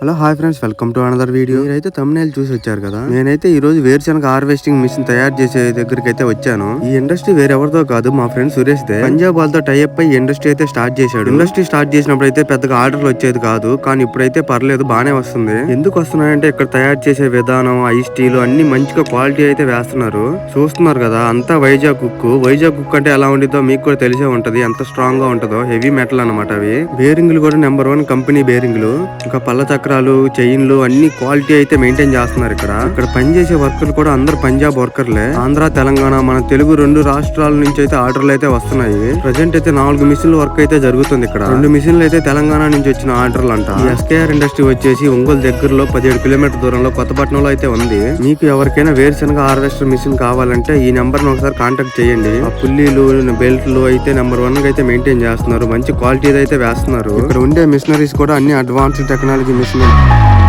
Hello hi friends welcome to another video మీరైతే thumbnail చూసి వచ్చారు కదా? నేనైతే ఈ రోజు వేరుశనగ హార్వెస్టింగ్ మిషన్ తయారు చేసే దగ్గరికి అయితే వచ్చాను. ఈ ఇండస్ట్రీ వేరెవరితో కాదు మా ఫ్రెండ్ సురేష్ దే. పంజాబ్ వాళ్ళతో టైఅప్ అయి ఇండస్ట్రీ అయితే స్టార్ట్ చేశాడు. ఇండస్ట్రీ స్టార్ట్ చేసినప్పుడు అయితే పెద్దగా ఆర్డర్లు వచ్చేది కాదు కానీ ఇప్పుడైతే పర్లేదు బానే వస్తుంది. ఎందుకు వస్తున్నాయంటే ఇక్కడ తయారు చేసే విధానం ఐ స్టీల్ అన్ని మంచిగా క్వాలిటీ అయితే వేస్తున్నారు. చూస్తున్నారు కదా అంతా వైజాగ్ కుక్ వైజాగ్ కుక్ అంటే ఎలా ఉండిద్దో మీకు కూడా తెలిసే ఉంటది ఎంత స్ట్రాంగ్గా ఉంటుందో హెవీ మెటల్ అన్నమాట అవి. బేరింగ్లు కూడా నెంబర్ వన్ కంపెనీ బేరింగ్లు ఇంకా పళ్ళ చక్రాలు చైన్లు అన్ని క్వాలిటీ అయితే మెయింటైన్ చేస్తున్నారు ఇక్కడ. ఇక్కడ పనిచేసే వర్కర్లు కూడా అందరు పంజాబ్ వర్కర్లే. ఆంధ్ర తెలంగాణ మన తెలుగు రెండు రాష్ట్రాల నుంచి అయితే ఆర్డర్లు అయితే వస్తున్నాయి. ప్రజెంట్ అయితే నాలుగు మిషన్లు వర్క్ అయితే జరుగుతుంది ఇక్కడ. రెండు మిషన్లు అయితే తెలంగాణ నుంచి వచ్చిన ఆర్డర్లు అంట. ఎస్కేఆర్ ఇండస్ట్రీ వచ్చేసి ఒంగోలు దగ్గరలో పదిహేడు కిలోమీటర్ దూరంలో కొత్తపట్నంలో అయితే ఉంది. మీకు ఎవరికైనా వేరుశనగ హార్వెస్టర్ మిషన్ కావాలంటే ఈ నెంబర్ను ఒకసారి కాంటాక్ట్ చేయండి. ఆ పుల్లీలు బెల్ట్లు అయితే నెంబర్ వన్ అయితే మెయింటైన్ చేస్తున్నారు. మంచి క్వాలిటీ అయితే వేస్తున్నారు. ఇక్కడ ఉండే మిషనరీస్ కూడా అన్ని అడ్వాన్స్ టెక్నాలజీ మిషన్ Sul.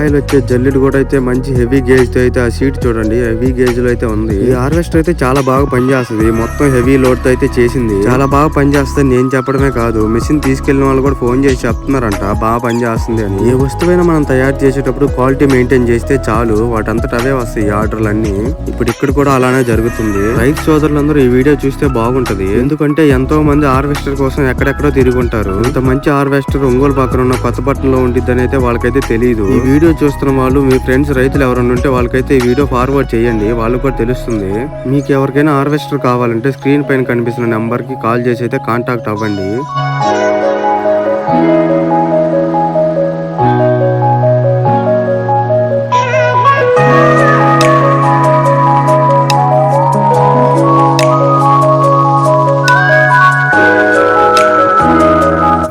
కాయలు వచ్చే జల్లెడు కూడా అయితే మంచి హెవీ గేజ్తో అయితే ఆ సీట్ చూడండి. హెవీ గేజ్లో అయితే ఉంది. ఈ హార్వెస్టర్ అయితే చాలా బాగా పనిచేస్తుంది. మొత్తం హెవీ లోడ్తో అయితే చేసింది. చాలా బాగా పనిచేస్తుంది నేను చెప్పడమే కాదు. మిషన్ తీసుకెళ్ళిన వాళ్ళు కూడా ఫోన్ చేసి చెప్తున్నారంట. బాగా పనిచేస్తుంది అని. ఏ వస్తువైనా మనం తయారు చేసేటప్పుడు క్వాలిటీ మెయింటైన్ చేస్తే చాలు. వాటంతట అవే వస్తాయి ఈ ఆర్డర్లు అన్ని ఇప్పుడు ఇక్కడ కూడా అలానే జరుగుతుంది. రైతు సోదరులందరూ ఈ వీడియో చూస్తే బాగుంటది. ఎందుకంటే ఎంతో మంది హార్వెస్టర్ కోసం ఎక్కడెక్కడో తిరుగుంటారు. ఇంత మంచి హార్వెస్టర్ ఒంగోలు పక్కన ఉన్న కొత్తపట్నంలో ఉండిద్దని అయితే వాళ్ళకైతే తెలియదు ఈ వీడియో చూస్తున్న వాళ్ళు మీ ఫ్రెండ్స్ రైతులు ఎవరైనా ఉంటే వాళ్ళకైతే ఈ వీడియో ఫార్వర్డ్ చేయండి. వాళ్ళకు కూడా తెలుస్తుంది. మీకు ఎవరికైనా హార్వెస్టర్ కావాలంటే స్క్రీన్ పైన కనిపిస్తున్న నెంబర్కి కాల్ చేసి అయితే కాంటాక్ట్ అవ్వండి.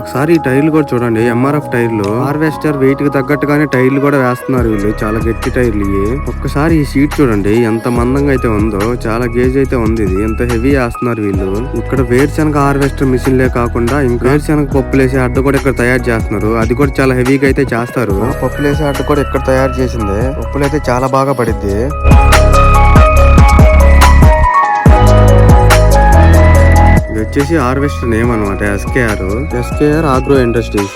ఒకసారి ఈ టైర్లు కూడా చూడండి ఎంఆర్ఎఫ్ టైర్లు. హార్వెస్టర్ వెయిట్కి తగ్గట్టుగానే టైర్లు కూడా వేస్తున్నారు వీళ్ళు. చాలా గట్టి టైర్లు ఇవి. ఒక్కసారి ఈ సీట్ చూడండి ఎంత మందంగా అయితే ఉందో చాలా గేజ్ అయితే ఉంది ఇది. ఎంత హెవీ వేస్తున్నారు వీళ్ళు. ఇక్కడ వేరుశనగ హార్వెస్టర్ మిషన్ లే కాకుండా ఇంకా వేరుశనగ పప్పులేసే అడ్డ కూడా ఇక్కడ తయారు చేస్తున్నారు. అది కూడా చాలా హెవీగా అయితే చేస్తారు. పప్పులేసే అడ్డ కూడా ఇక్కడ తయారు చేసింది. పప్పులు అయితే చాలా బాగా పడిద్ది. ఇది వచ్చేసి హార్వెస్టర్ నేమ్ అనమాట SKR SKR agro industries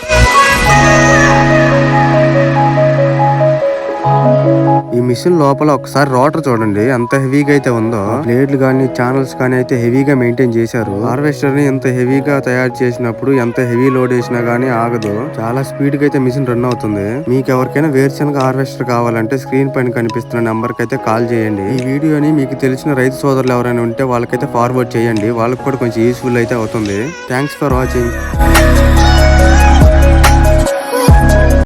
machine లోపల ఒకసారి రోటర్ చూడండి. ఎంత హెవీగా అయితే ఉందో. ప్లేట్లు కానీ ఛానల్స్ కానీ అయితే హెవీగా మెయింటైన్ చేశారు. హార్వెస్టర్ని ఎంత హెవీగా తయారు చేసినప్పుడు ఎంత హెవీ లోడ్ వేసినా గానీ ఆగదు. చాలా స్పీడ్గా అయితే మిషన్ రన్ అవుతుంది. మీకు ఎవరికైనా వేరుశనగ హార్వెస్టర్ కావాలంటే స్క్రీన్ పైన కనిపిస్తున్న నెంబర్ అయితే కాల్ చేయండి. ఈ వీడియోని మీకు తెలిసిన రైతు సోదరులు ఎవరైనా ఉంటే వాళ్ళకైతే ఫార్వర్డ్ చేయండి. వాళ్ళకి కూడా కొంచెం యూస్ఫుల్ అయితే అవుతుంది. Thanks for watching